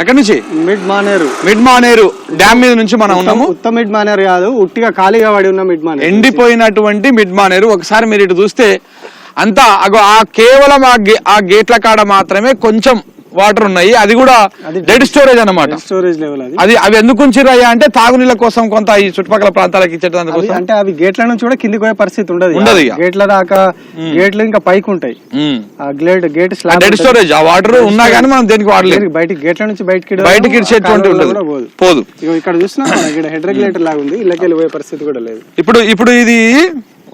ఎక్కడి నుంచి? Mid Manair. Mid Manair. Dam మీద నుంచి మనం ఉన్నాము. ఉత్తమ మిడ్ మానేరు కాదు ఉట్టిగా ఖాళీగా పడి ఉన్న మిడ్ మానేరు. ఎండిపోయినటువంటి మిడ్ మానేరు. ఒకసారి మీరు ఇటు చూస్తే అంతా అగో ఆ కేవలం ఆ గే ఆ గేట్ల కాడ మాత్రమే కొంచెం వాటర్ ఉన్నాయి. అది కూడా డెడ్ స్టోరేజ్ అన్నమాట. స్టోరేజ్ లెవెల్ అది. అది అవి ఎందుకు ఉంచిరయ్యా అంటే తాగునీళ్ళ కోసం కొంత ఈ చుట్టుపక్కల ప్రాంతాలకు కోసం. అంటే అవి గేట్ల నుంచి కూడా కిందికి పోయే పరిస్థితి ఉండదు ఉండదు. గేట్ల దాకా గేట్లు ఇంకా పైకి ఉంటాయి. ఆ గ్లేడ్ గేట్ స్లాబ్ డెడ్ స్టోరేజ్ ఆ వాటర్ ఉన్నా కానీ మనం దేనికి వాడలేదు. బయటికి గేట్ల నుంచి బయటికి బయటికి ఇచ్చేటువంటి ఉండదు. పోదు. ఇక్కడ చూసినా ఇక్కడ హెడ్ రెగ్యులేటర్ లాగా ఉంది. ఇళ్ళకి వెళ్ళి పోయే పరిస్థితి కూడా లేదు. ఇప్పుడు ఇప్పుడు ఇది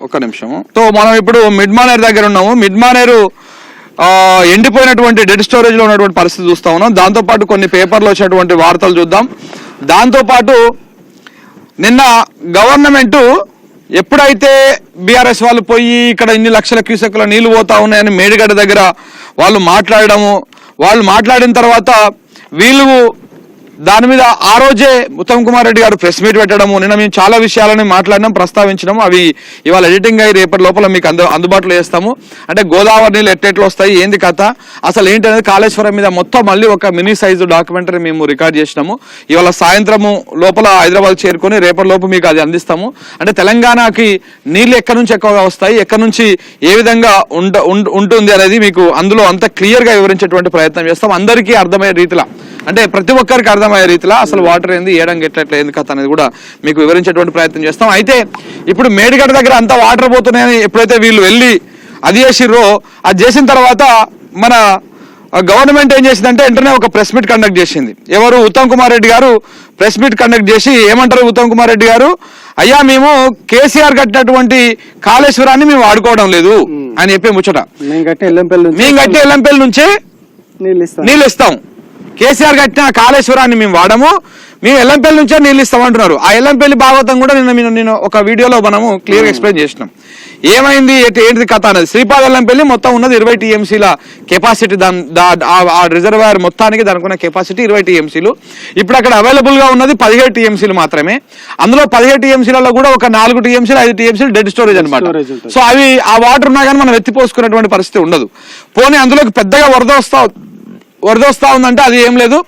ఒక నిమిషము. సో మనం ఇప్పుడు మిడ్ మానేర్ దగ్గర ఉన్నాము. మిడ్ మానేరు ఎండిపోయినటువంటి డెడ్ స్టోరేజ్లో ఉన్నటువంటి పరిస్థితి చూస్తా ఉన్నాం. దాంతోపాటు కొన్ని పేపర్లు వచ్చినటువంటి వార్తలు చూద్దాం. దాంతోపాటు నిన్న గవర్నమెంట్ ఎప్పుడైతే బీఆర్ఎస్ వాళ్ళు పోయి ఇక్కడ ఇన్ని లక్షల క్యూసెక్ల నీళ్ళు పోతా ఉన్నాయని మేడిగడ్డ దగ్గర వాళ్ళు మాట్లాడడము వాళ్ళు మాట్లాడిన తర్వాత వీళ్ళు దాని మీద ఆ రోజే ఉత్తమ్ కుమార్ రెడ్డి గారు ప్రెస్ మీట్ పెట్టడము నిన్న మేము చాలా విషయాలని మాట్లాడినాం ప్రస్తావించినాము. అవి ఇవాళ ఎడిటింగ్ అయ్యి రేపటి లోపల మీకు అందు అందుబాటులో చేస్తాము. అంటే గోదావరి నీళ్ళు ఎట్టెట్లు వస్తాయి ఏంది కథ? అసలు ఏంటనేది కాళేశ్వరం మీద మొత్తం మళ్ళీ ఒక మినీ సైజు డాక్యుమెంటరీ మేము రికార్డ్ చేసినాము. ఇవాళ సాయంత్రము లోపల హైదరాబాద్ చేరుకొని రేపటి లోపు మీకు అది అందిస్తాము. అంటే తెలంగాణకి నీళ్ళు ఎక్కడి నుంచి ఎక్కువగా వస్తాయి ఎక్కడి నుంచి ఏ విధంగా ఉంట ఉంటుంది అనేది మీకు అందులో అంత క్లియర్గా వివరించేటువంటి ప్రయత్నం చేస్తాం. అందరికీ అర్థమయ్యే రీతిలో అంటే ప్రతి ఒక్కరికి అర్థమయ్యే రీతిలో అసలు వాటర్ ఏంది ఏడం ఎట్లా ఏంది కథ అనేది కూడా మీకు వివరించేటువంటి ప్రయత్నం చేస్తాం. అయితే ఇప్పుడు మేడిగడ్డ దగ్గర అంతా వాటర్ పోతున్నాయని ఎప్పుడైతే వీళ్ళు వెళ్ళి అది చేసిర్రో అది చేసిన తర్వాత మన గవర్నమెంట్ ఏం చేసిందంటే వెంటనే ఒక ప్రెస్ మీట్ కండక్ట్ చేసింది. ఎవరు ఉత్తమ్ కుమార్ రెడ్డి గారు ప్రెస్ మీట్ కండక్ట్ చేసి ఏమంటారు ఉత్తమ్ కుమార్ రెడ్డి గారు? అయ్యా మేము కేసీఆర్ కట్టినటువంటి కాళేశ్వరాన్ని మేము వాడుకోవడం లేదు అని చెప్పి ముచ్చట. మేము కట్టే ఎల్లంపల్లి నుంచి నీళ్ళు ఇస్తాం. కేసీఆర్ కట్టిన కాళేశ్వరాన్ని మేము వాడము. మేము ఎల్లంపల్లి నుంచే నీళ్ళు ఇస్తాం అంటున్నారు ఆ ఎల్లంపల్లి భాగవతం కూడా నిన్న నేను నేను ఒక వీడియోలో మనము క్లియర్ ఎక్స్ప్లెయిన్ చేసినాం. ఏమైంది ఏంటి- ఏంటిది కథ అనేది శ్రీపాద ఎల్లంపల్లి మొత్తం ఉన్నది ఇరవై టీఎంసీల కెపాసిటీ దాని దా- ఆ- రిజర్వాయర్ మొత్తానికి దానికి ఉన్న కెపాసిటీ ఇరవై టీఎంసీలు. ఇప్పుడు అక్కడ అవైలబుల్గా ఉన్నది పదిహేడు టీఎంసీలు మాత్రమే. అందులో పదిహేడు టీఎంసీలలో కూడా ఒక నాలుగు టీఎంసీలు ఐదు టీఎంసీలు డెడ్ స్టోరేజ్ అనమాట. సో అవి ఆ వాటర్ ఉన్నా కానీ మనం ఎత్తిపోసుకునేటువంటి పరిస్థితి ఉండదు. పోనీ అందులోకి పెద్దగా వరద వస్తా వరద ఉందంటే అది ఏం లేదు.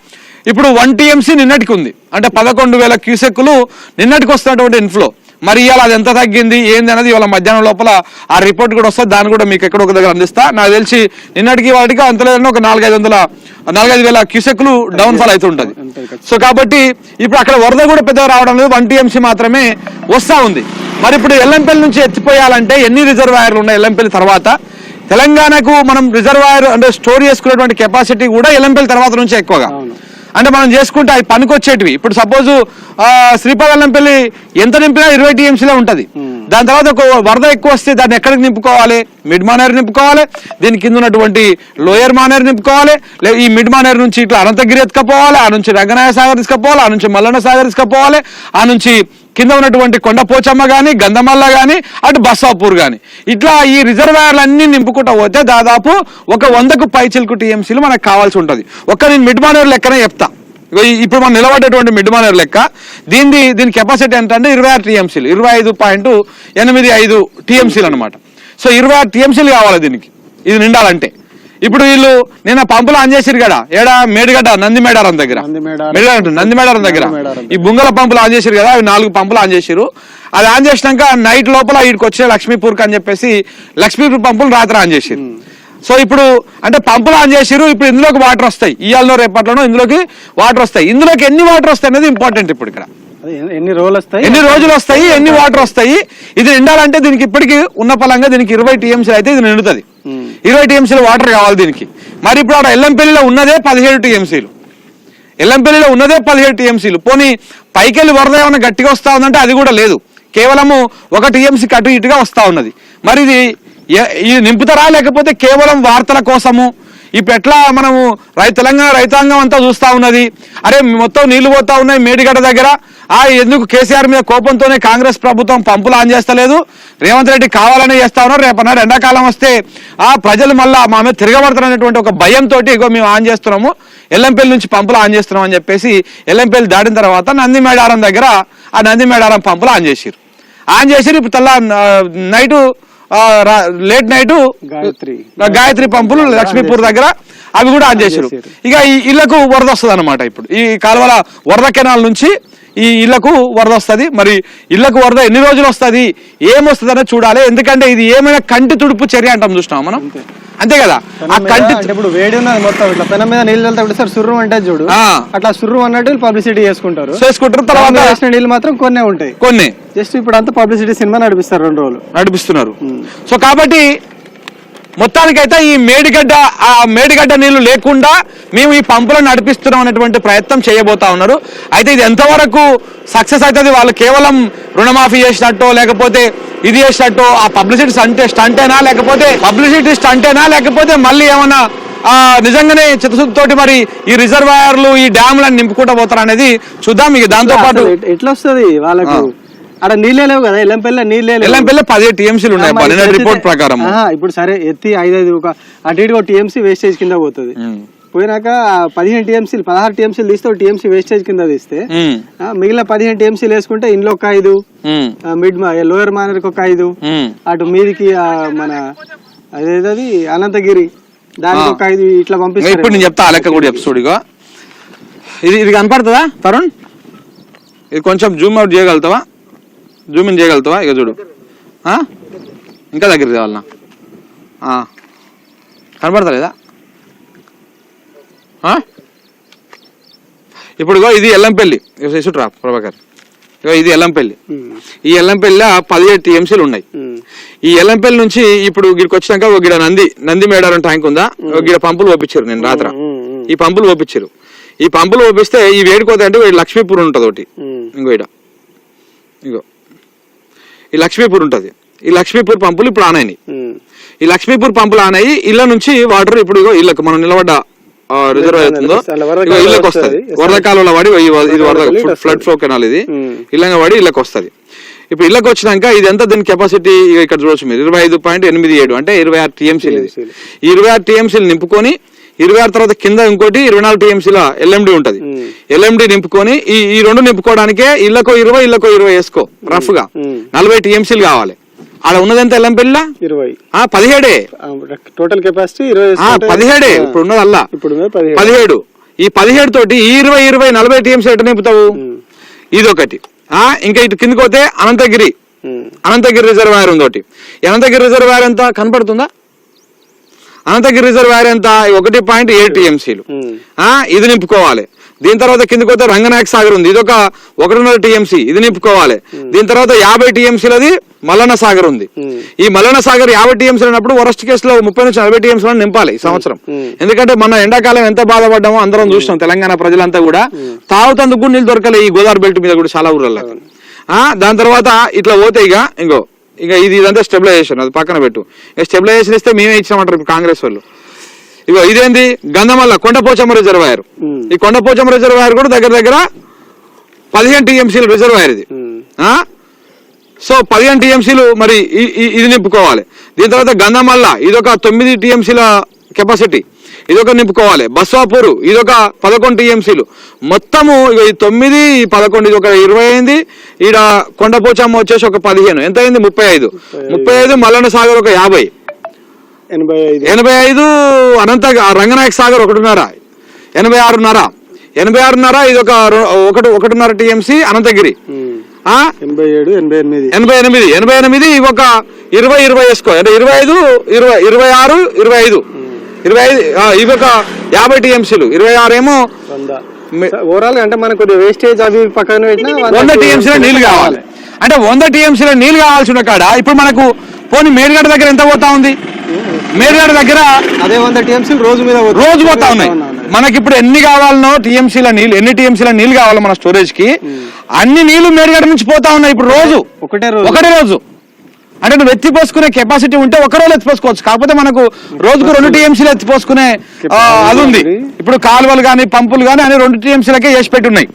ఇప్పుడు వన్ టీఎంసీ నిన్నటికి ఉంది అంటే పదకొండు వేల క్యూసెక్కులు నిన్నటికి వస్తున్నటువంటి ఇన్ఫ్లో మరి ఇవాళ అది ఎంత తగ్గింది? ఏంది అనేది ఇవాళ మధ్యాహ్నం లోపల ఆ రిపోర్ట్ కూడా వస్తుంది. దాన్ని కూడా మీకు ఎక్కడ ఒక దగ్గర అందిస్తా. నాకు తెలిసి నిన్నటికి వాటికి అంత లేదన్నా ఒక నాలుగైదు వందల నాలుగైదు వేల క్యూసెక్లు డౌన్ ఫాల్ అవుతుంటది సో కాబట్టి ఇప్పుడు అక్కడ వరద కూడా పెద్దగా రావడం లేదు. వన్ టీఎంసీ మాత్రమే వస్తా ఉంది. మరి ఇప్పుడు ఎల్లంపల్లి నుంచి ఎత్తిపోయాలంటే ఎన్ని రిజర్వాయర్లు ఉన్నాయి ఎల్లంపల్లి తర్వాత? తెలంగాణకు మనం రిజర్వాయర్ అంటే స్టోర్ చేసుకునేటువంటి కెపాసిటీ కూడా ఎల్లంపల్లి తర్వాత నుంచే ఎక్కువగా. అంటే మనం చేసుకుంటే అవి పనికొచ్చేటివి. ఇప్పుడు సపోజ్ శ్రీపాద ఎల్లంపల్లి ఎంత నింపినా ఇరవై టీఎంసీలో ఉంటది. దాని తర్వాత ఒక వరద ఎక్కువ వస్తే దాన్ని ఎక్కడికి నింపుకోవాలి? మిడ్ మానేర్ నింపుకోవాలి. దీని కింద ఉన్నటువంటి లోయర్ మానేర్ నింపుకోవాలి. ఈ మిడ్ మానేర్ నుంచి ఇట్లా అనంతగిరి ఎత్తుకపోవాలి. ఆ నుంచి రంగనాయ సాగర్ తీసుకుపోవాలి. ఆ నుంచి మల్లన్న సాగర్ తీసుకుపోవాలి. ఆ నుంచి కింద ఉన్నటువంటి కొండపోచమ్మ కానీ గంధమల్ల కానీ అటు బస్సాపూర్ కానీ ఇట్లా ఈ రిజర్వాయర్లు అన్ని నింపుకుంటూ పోతే దాదాపు ఒక వందకు పైచిల్కు టీఎంసీలు మనకు కావాల్సి ఉంటుంది. ఒక్క నేను మిడ్ మానేర్ లెక్కనే చెప్తా. ఇప్పుడు మనం నిలబడేటువంటి మిడ్ మానేర్ లెక్క దీని దీని కెపాసిటీ ఎంత అంటే ఇరవై ఆరు టీఎంసీలు ఇరవై ఐదు పాయింట్ ఎనిమిది ఐదు టీఎంసీలు అనమాట సో ఇరవై ఆరు టీఎంసీలు కావాలి దీనికి. ఇది నిండాలంటే. ఇప్పుడు వీళ్ళు నిన్న పంపులు ఆన్ చేసిరు కదా. ఏడా? మేడిగడ్డ నంది మేడారం దగ్గర. నంది మేడారం. మేడారం నంది మేడారం దగ్గర. ఈ బుంగల పంపులు ఆన్ చేసిరు కదా అవి నాలుగు పంపులు ఆన్ చేసిరు అది ఆన్ చేసినాక నైట్ లోపల వీడికి వచ్చే లక్ష్మీపూర్కి అని చెప్పేసి లక్ష్మీపూర్ పంపులు రాత్రి ఆన్ చేసిరు సో ఇప్పుడు అంటే పంపులు ఆన్ చేసిరు ఇప్పుడు ఇందులోకి వాటర్ వస్తాయి. ఇవాళలో రేపట్లోనో ఇందులోకి వాటర్ వస్తాయి. ఇందులోకి ఎన్ని వాటర్ వస్తాయి అనేది ఇంపార్టెంట్ ఇప్పుడు ఇక్కడ. ఎన్ని- రోజులు వస్తాయి? ఎన్ని రోజులు వస్తాయి ఎన్ని వాటర్ వస్తాయి? ఇది నిండాలంటే దీనికి ఇప్పటికి ఉన్న పలంగా దీనికి ఇరవై టీఎంసీలు అయితే ఇది నిండుతుంది. ఇరవై టీఎంసీలు వాటర్ కావాలి దీనికి. మరి ఇప్పుడు ఆడ ఎల్లంపల్లిలో ఉన్నదే పదిహేడు టీఎంసీలు. ఎల్లంపల్లిలో ఉన్నదే పదిహేడు టీఎంసీలు. పోనీ పైకెళ్ళి వరద ఏమైనా గట్టిగా వస్తా ఉందంటే అది కూడా లేదు. కేవలము ఒక టీఎంసీ అటు ఇటుగా వస్తూ ఉన్నది. మరి ఇది ఇది నింపుతారా లేకపోతే కేవలం వార్తల కోసము ఇప్పుడు ఎట్లా మనము రై తెలంగాణ రైతాంగం అంతా చూస్తా ఉన్నది? అరే మొత్తం నీళ్ళు పోతా ఉన్నాయి మేడిగడ్డ దగ్గర. ఆ ఎందుకు కేసీఆర్ మీద కోపంతోనే కాంగ్రెస్ ప్రభుత్వం పంపులు ఆన్ చేస్తలేదు? రేవంత్ రెడ్డి కావాలనే చేస్తా ఉన్నారు. రేపన్నాడు ఎండాకాలం వస్తే ఆ ప్రజలు మళ్ళా మా మీద తిరగబడతారనేటువంటి ఒక భయంతో ఇగో మేము ఆన్ చేస్తున్నాము. ఎల్లంపల్లి నుంచి పంపులు ఆన్ చేస్తున్నాం అని చెప్పేసి ఎల్లంపల్లి దాటిన తర్వాత నంది మేడారం దగ్గర ఆ నంది మేడారం పంపులు ఆన్ చేసిరు ఆన్ చేసిరు ఇప్పుడు తెల్ల night late night Gayatri. Gayatri పంపులు లక్ష్మీపూర్ దగ్గర అవి కూడా ఆన్ చేశారు ఇక ఈ ఇళ్ళకు వరద వస్తుంది అనమాట ఇప్పుడు. ఈ కాలువల వరద కెనాల్ నుంచి ఈ ఇళ్ళకు వరద వస్తుంది. మరి ఇళ్ళకు వరద ఎన్ని రోజులు వస్తుంది? ఏమొస్తుంది అనేది చూడాలి. ఎందుకంటే ఇది ఏమైనా కంటి తుడుపు చర్య అంటాం చూసినాం మనం? అంతే. కదా? ఆ కంటి ఇప్పుడు వేడి ఉన్నది మొత్తం ఇట్లా పెనం మీద నీళ్ళు వెళ్తే సార్ సుర్రు అంటే చూడు. అట్లా సుర్రు అన్నట్టు పబ్లిసిటీ చేసుకుంటారు. చేసుకుంటారు. తర్వాత తర్వాత వేసిన నీళ్ళు మాత్రం కొన్నే ఉంటాయి. కొన్ని. జస్ట్ ఇప్పుడు అంతా పబ్లిసిటీ సినిమా నడిపిస్తారు రెండు రోజులు. నడిపిస్తున్నారు. సో కాబట్టి మొత్తానికైతే ఈ మేడిగడ్డ ఆ మేడిగడ్డ నీళ్ళు లేకుండా మేము ఈ పంపులను నడిపిస్తున్నాం అనేటువంటి ప్రయత్నం చేయబోతా ఉన్నారు. అయితే ఇది ఎంతవరకు సక్సెస్ అవుతుంది? వాళ్ళు కేవలం రుణమాఫీ చేసినట్టో లేకపోతే ఇది చేసినట్టు ఆ పబ్లిసిటీ స్టంటే స్టంటేనా? లేకపోతే పబ్లిసిటీ స్టంటేనా? లేకపోతే మళ్ళీ ఏమన్నా ఆ, నిజంగానే చిత్తశుద్ధితోటి మరి ఈ రిజర్వాయర్లు ఈ డ్యామ్లను నింపుకుంటూ పోతారు అనేది చూద్దాం. ఇక దాంతో పాటు ఎట్లా వస్తుంది? వాళ్ళకు అక్కడ నీళ్ళే లేవు కదా ఎల్లంపల్లి నీళ్ళే లేవు. ఎల్లంపల్లి పదిహేడు టీఎంసీలు ఉన్నాయి రిపోర్ట్ ప్రకారం ఇప్పుడు సరే ఎత్తి ఐదైదు ఒక అటు ఇటు టీఎంసీ వేస్టేజ్ కింద పోతుంది. పోయినాక పదిహేను టీఎంసీలు పదహారు టీఎంసీలు తీస్తే టీఎంసీ వేస్టేజ్ కింద తీస్తే మిగిలిన పదిహేను టీఎంసీలు వేసుకుంటే ఇంట్లో ఒక ఐదు మిడ్ లోయర్ మానర్కి ఒక ఐదు అటు మీదికి మన అదేదది అనంతగిరి దానికి ఒక ఐదు ఇట్లా పంపిస్తారు. ఇప్పుడు నేను చెప్తా ఆ లెక్క కూడా చెప్తా చూడు ఇగో. ఇది ఇది కనపడుతుందా తరుణ్? ఇది కొంచెం జూమ్ అవుట్ చేయగలుగుతావా? జూమ్ ఇన్ చేయగలుగుతావా? ఇక చూడు. ఆ? ఇంకా దగ్గర కావాలన్నా కనపడతా లేదా ఆ? ఇప్పుడు ఇది ఎల్లంపల్లి. ఇసుట్రా ప్రభాకర్. ఇగో ఇది ఎల్లంపల్లి. ఈ ఎల్లంపల్లిలో పదిహేడు టీఎంసీలు ఉన్నాయి. ఈ ఎల్లంపల్లి నుంచి ఇప్పుడు గిడికి వచ్చినాక ఒక గిడ నంది నంది మేడారం ట్యాంక్ ఉందా? ఒక గిడ పంపులు పంపించారు నేను రాత్ర. ఈ పంపులు పంపించారు ఈ పంపులు పంపిస్తే ఈ వేడుకోత అంటే లక్ష్మీపూర్ ఉంటుంది ఒకటి ఇంకో ఇడ. ఇంకో ఈ లక్ష్మీపూర్ ఉంటుంది ఈ లక్ష్మీపూర్ పంపులు ఇప్పుడు ఆన్ అయినాయి. ఈ లక్ష్మీపూర్ పంపులు ఆన్ అయ్యి ఇళ్ళ నుంచి వాటర్ ఇప్పుడు ఇళ్ళకు మనం నిలబడ్డ రిజర్వ్ అవుతుందో ఇళ్ళకి వస్తుంది. వరద కాలంలో పడి ఈ వ- ఇది వరద ఫ్లడ్ ఫ్లో కెనాల్ ఇది. ఇళ్ళంగా పడి ఇళ్ళకి వస్తుంది ఇప్పుడు ఇళ్ళకి వచ్చినాక ఇది ఎంత దీని కెపాసిటీ ఇక్కడ చూడొచ్చు మీరు ఇరవై ఐదు పాయింట్ ఎనిమిది ఏడు అంటే ఇరవై ఆరు టీఎంసీలు ఇది. ఇరవై ఆరు టీఎంసీలు నింపుకొని ఇరవై ఆరు తర్వాత కింద ఇంకోటి ఇరవై నాలుగు టీఎంసీల ఎల్ఎండి ఉంటది. ఎల్ఎండి నింపుకొని ఈ ఈ రెండు నింపుకోవడానికే ఇళ్ళకో ఇరవై ఇళ్ళకో ఇరవై వేసుకో రఫ్గా. నలభై టీఎంసీలు కావాలి. ఆడ ఉన్నదంతా ఎల్లంపల్లిలా ఇరవై. ఆ పదిహేడే. టోటల్ కెపాసిటీ ఇరవై పదిహేడే. ఇప్పుడు ఉన్నది అల్లా. ఇప్పుడు ఉన్నది పదిహేడు. ఈ పదిహేడు తోటి ఈ ఇరవై ఇరవై నలభై టీఎంసీ ఎటు నింపుతావు? ఇది ఒకటి ఆ ఇంకా ఇటు కిందకి పోతే అనంతగిరి. అనంతగిరి రిజర్వాయర్ ఉంది ఒకటి అనంతగిరి రిజర్వాయర్ ఎంత? కనపడుతుందా? అనంతగిరి రిజర్వాయర్ ఎంత? ఒకటి పాయింట్ ఏడు టీఎంసీలు. ఇది నింపుకోవాలి. దీని తర్వాత కిందకి పోతే రంగనాయక సాగర్ ఉంది. ఇది ఒక ఒకటిన్నర టీఎంసీ. ఇది నింపుకోవాలి. దీని తర్వాత యాభై టీఎంసీలది మల్లన్న సాగర్ ఉంది. ఈ మల్లన్న సాగర్ యాభై టీఎంసీలు అన్నప్పుడు వరస్ట్ కేసులో ముప్పై నుంచి నలభై టీఎంసీలను నింపాలి ఈ సంవత్సరం. ఎందుకంటే మన ఎండాకాలం ఎంత బాధపడ్డామో అందరం చూసినాం తెలంగాణ ప్రజలంతా కూడా. తాగుతందుకు నీళ్ళు దొరకలే ఈ గోదావరి బెల్ట్ మీద కూడా చాలా ఆ దాని తర్వాత ఇట్లా పోతే ఇక ఇంకో ఇక ఇది ఇదంతా స్టెబిలైజేషన్ అది పక్కన పెట్టు. ఇక స్టెబిలైజేషన్ ఇస్తే మేమే ఇచ్చామంటారు కాంగ్రెస్ వాళ్ళు. ఇగో ఇదేంది? గంధమల్ల కొండపోచమ్మ రిజర్వాయర్. ఈ కొండపోచమ్మ రిజర్వాయర్ కూడా దగ్గర దగ్గర పదిహేను టీఎంసీల రిజర్వాయర్ ఇది? సో పదిహేను టీఎంసీలు మరి ఇది నింపుకోవాలి. దీని తర్వాత గంధమల్ల ఇదొక తొమ్మిది టీఎంసీల కెపాసిటీ. ఇదొక నింపుకోవాలి. బస్వాపూర్ ఇదొక పదకొండు టీఎంసీలు. మొత్తము ఇక ఈ తొమ్మిది ఈ పదకొండు ఇది ఒక ఇరవై అయింది ఈడ కొండపోచమ్మ వచ్చేసి ఒక పదిహేను. ఎంత అయింది? ముప్పై ఐదు. ముప్పై ఐదు మల్లన్న సాగర్ ఒక యాభై. ఎనభై ఐదు. అనంత రంగనాయక సాగర్ ఒకటిన్నర. ఎనభై ఆరున్నర. ఎనభై ఆరున్నర ఇది ఒక ఒకటి ఒకటిన్నర టీఎంసీ అనంతగిరి. ఎనభై ఏడు ఎనభై ఎనిమిది. ఎనభై ఎనిమిది. ఎనభై ఎనిమిది ఒక ఇరవై ఇరవై వేసుకో అంటే ఇరవై ఐదు ఇరవై ఇరవై ఆరు ఇరవై ఐదు. ఇరవై ఐదు ఆ, ఇవి ఒక యాభై టీఎంసీలు. ఇరవై ఆరు ఏమో ఓవరాల్ అంటే మనకు కొద్దిగా వేస్టేజ్ అవి పక్కన వంద టీఎంసీల నీళ్ళు కావాలి. అంటే వంద టీఎంసీల నీళ్ళు కావాల్సిన కాడ ఇప్పుడు మనకు పోనీ మేడిగడ్డ దగ్గర ఎంత పోతా ఉంది? మేడిగడ్డ దగ్గర అదే వంద టీఎంసీలు రోజు మీద. రోజు పోతా ఉన్నాయి. మనకి ఇప్పుడు ఎన్ని కావాలనో టీఎంసీల నీళ్ళు ఎన్ని టీఎంసీల నీళ్ళు కావాలో మన స్టోరేజ్కి అన్ని నీళ్ళు మేడిగడ్డ నుంచి పోతా ఉన్నాయి ఇప్పుడు రోజు. ఒకటే రోజు. ఒకటే రోజు. అంటే నువ్వు ఎత్తిపోసుకునే కెపాసిటీ ఉంటే ఒక రోజు ఎత్తిపోసుకోవచ్చు. కాకపోతే మనకు రోజుకు రెండు టీఎంసీలు ఎత్తిపోసుకునే అది ఉంది. ఇప్పుడు కాలువలు కానీ పంపులు కానీ అన్ని రెండు టీఎంసీలకే చేసి పెట్టి ఉన్నాయి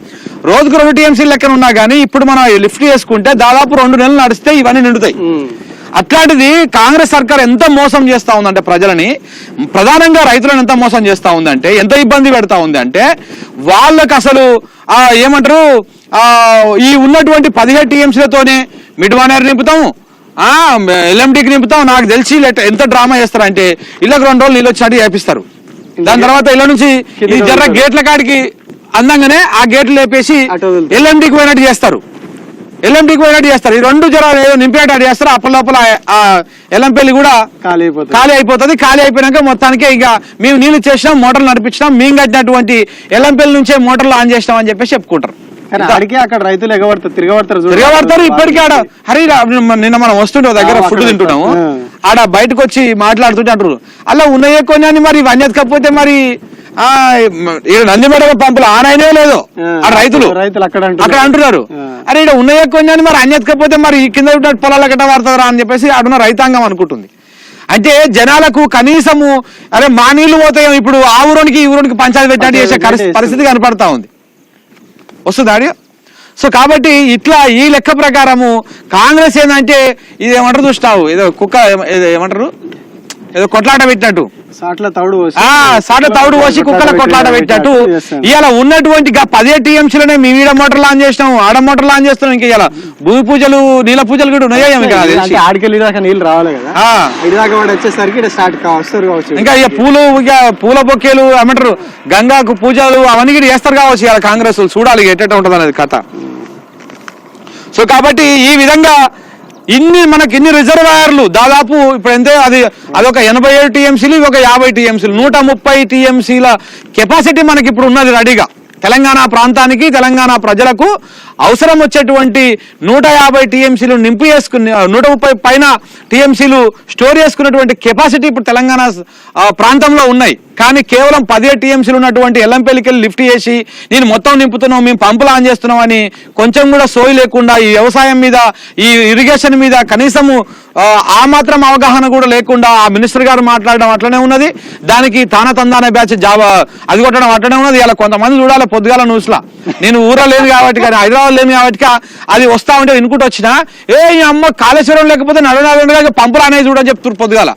రోజుకు రెండు టీఎంసీల లెక్కన ఉన్నా కానీ ఇప్పుడు మనం లిఫ్ట్ చేసుకుంటే దాదాపు రెండు నెలలు నడిస్తే ఇవన్నీ నిండుతాయి. ఉమ్, అట్లాంటిది కాంగ్రెస్ సర్కార్ ఎంత మోసం చేస్తా ఉందంటే ప్రజలని ప్రధానంగా రైతులను ఎంత మోసం చేస్తా ఉందంటే ఎంత ఇబ్బంది పెడతా ఉంది అంటే వాళ్ళకి అసలు ఏమంటారు ఈ ఉన్నటువంటి పదిహేడు టీఎంసీలతోనే మిడ్ వానర్ నింపుతాము. ఎల్ఎండికి నింపుతాం నాకు తెలిసి ఎంత డ్రామా చేస్తారంటే ఇళ్ళకి రెండు రోజులు నీళ్ళు వచ్చినట్టు చేపిస్తారు. దాని తర్వాత ఇళ్ళ నుంచి ఈ జర్ర. గేట్ల కాడికి అందంగానే ఆ గేట్లు లేపేసి. ఎల్ఎండికి పోయినట్టు చేస్తారు. ఎల్ఎండికి పోయినట్టు చేస్తారు. ఈ రెండు జర ఏదో నింపేటట్టు చేస్తారు. అప్పటి లోపల ఆ ఎల్లంపల్లి కూడా ఖాళీ అయిపోతుంది. ఖాళీ అయిపోతుంది. ఖాళీ అయిపోయినాక మొత్తానికి ఇక మేము నీళ్ళు చేసినాం మోటార్లు నడిపించినాం మేము కట్టినటువంటి ఎల్లంపల్లి నుంచే మోటార్లు ఆన్ చేసినాం అని చెప్పేసి చెప్పుకుంటారు. కానీ అడిగి అక్కడ రైతులు ఎగబడతారు తిరగబడతారు. తిరగబడతారు ఇప్పటికీ ఆడ హరి నిన్న మనం వస్తుంటే దగ్గర ఫుడ్ తింటున్నాము. ఆడ బయటకు వచ్చి మాట్లాడుతుంటే అంటారు అలా ఉన్నాయే కొన్ని అని మరి ఇవన్నీ ఎత్తకపోతే మరి నందిమేడ పంపులు ఆనైనే లేదు ఆ, రైతులు రైతులు అక్కడ అంటున్నారు. అక్కడ అంటున్నారు. అరే ఇక్కడ ఉన్నాయే కొన్ని అని మరి అన్ని ఎత్తకపోతే మరి ఈ కింద పొలాల గట్ట వాడుతుందా అని చెప్పేసి ఆడున్న రైతాంగం అనుకుంటుంది అంటే జనాలకు కనీసము అరే మా నీళ్ళు పోతాయి ఇప్పుడు ఆ ఊరోనికి ఈ ఊరోనికి పంచాయతీ పెట్టినట్టు చేసే. పరిస్థితి కనపడతా ఉంది వస్తుంది ఆడియో. సో కాబట్టి ఇట్లా ఈ లెక్క ప్రకారము కాంగ్రెస్ ఏంటంటే ఇది ఏమంటారు చూస్తావు ఏదో కుక్క ఏమంటారు? ఏదో కొట్లాట పెట్టినట్టు. సాట్ల తౌడు పోసి. తౌడు కుక్కల కొట్లాట పెట్టినట్టు. ఇవాళ ఉన్నటువంటి పదే టీఎంసీలోనే మీ ఈడ మోటార్లు ఆన్ చేసినాం ఆడ మోటార్లు ఆన్ చేస్తున్నాం. ఇంకా ఇలా భూమి పూజలు నీళ్ళ పూజలు కూడా ఉన్నాయా అంటే ఆడికెళ్ళి దాకా నీళ్ళు రావాలి కదా. వచ్చేసరికి స్టార్ట్ కావచ్చు. ఇంకా ఇక పూలు ఇక పూల బొకేలు ఏమంటారు గంగాకు పూజలు అవన్నీ కూడా చేస్తారు కావచ్చు ఇవాళ కాంగ్రెస్. చూడాలి ఇక ఎట్ట ఉంటుంది అనేది కథ. సో కాబట్టి ఈ విధంగా ఇన్ని మనకి ఇన్ని రిజర్వాయర్లు దాదాపు ఇప్పుడు ఎంతే అది అదొక ఎనభై ఏడు టీఎంసీలు ఇవి ఒక యాభై టీఎంసీలు నూట ముప్పై టీఎంసీల కెపాసిటీ మనకి ఇప్పుడు ఉన్నది రెడీగా. తెలంగాణ ప్రాంతానికి తెలంగాణ ప్రజలకు అవసరం వచ్చేటువంటి నూట యాభై టీఎంసీలు నింపు చేసుకుని నూట ముప్పై పైన టీఎంసీలు స్టోర్ చేసుకున్నటువంటి కెపాసిటీ ఇప్పుడు తెలంగాణ ప్రాంతంలో ఉన్నాయి. కానీ కేవలం పదిహేడు టీఎంసీలు ఉన్నటువంటి ఎల్లంపల్లికి లిఫ్ట్ చేసి నేను మొత్తం నింపుతున్నాం మేము పంపులు ఆన్ చేస్తున్నాం అని కొంచెం కూడా సోయి లేకుండా ఈ వ్యవసాయం మీద ఈ ఇరిగేషన్ మీద కనీసము ఆ, ఆ మాత్రం అవగాహన కూడా లేకుండా ఆ మినిస్టర్ గారు మాట్లాడడం అట్లనే ఉన్నది. దానికి తాన తందాన బ్యాచ్ జాబా అది కొట్టడం అట్లనే ఉన్నది. ఇలా కొంతమంది చూడాలి పొద్దుగాల న్యూస్లా. నేను ఊరో లేదు కాబట్టి కానీ హైదరాబాద్ లేను కాబట్టి అది వస్తా ఉంటే వినుకుంటూ వచ్చిన ఏ అమ్మ కాళేశ్వరం లేకపోతే నడు నడు పంపులు అనేది చూడని చెప్తున్నారు పొద్దుగాల